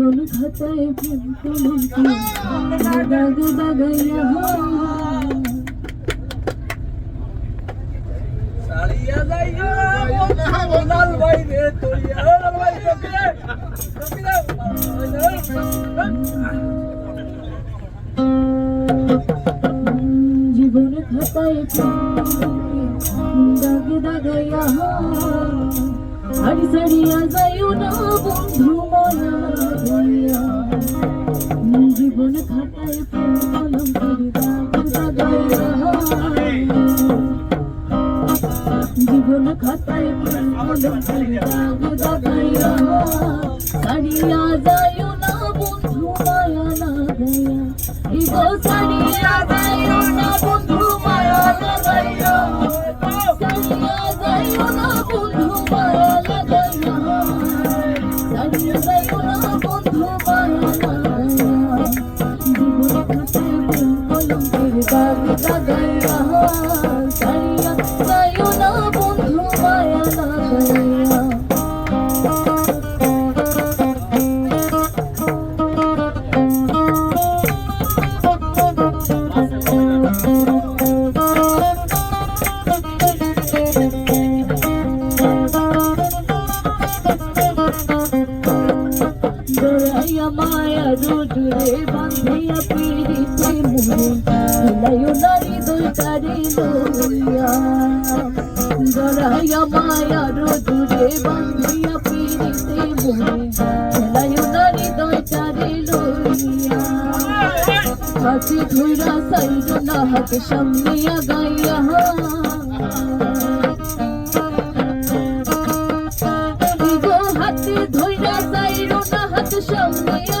জীবন খাতায় প্রেম কলঙ্কি দাগ দাগাইয়া সারিয়া যাইও বনাল ভাই রে তোরিয়া বনাল ভাই রকিরে রকিরে জীবন খাতায় দাগ দাগাইয়া হারি সারিয়া যাইও না বন্ধু জীবন খাতায় প্রেম দাগ দাগাইয়া জীবন খাতায় প্রেম যাইও না বন্ধু মায়া লাগাইয়া ইগো সারিয়া মায়া রোদুরে বান্ধিয়া পিড়িতে মুড়ে হিলাইও নারী দইটারে লইয়া। দরাইয়া মায়া রোদুরে বান্ধিয়া পিড়িতে মুড়ে হিলাইও নারী দইটারে লইয়া। হাতে ধুইরা সাইড না হাতে সামনে আগাইয়া। না হাত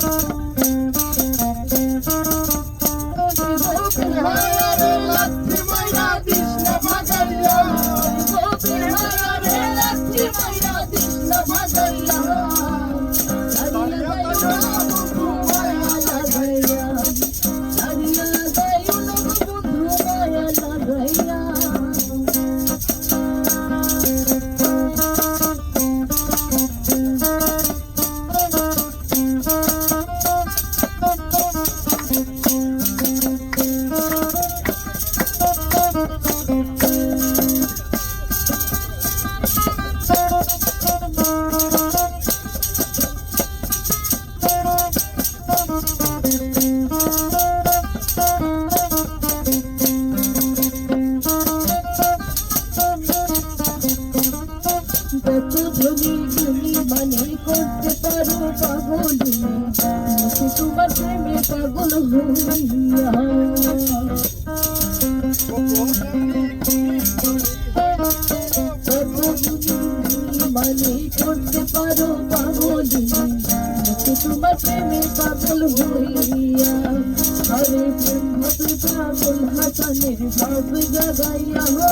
কত ধনী তুমি মানে করতে পারো পাগলি। মুখে তোমার প্রেমে পাগল হইয়া। মানে করতে পারো পাগলি। মুখে তোমার প্রেমে পাগল হইয়া। আরে প্রেম পাগল হাসানের ভাব জাগাইয়া।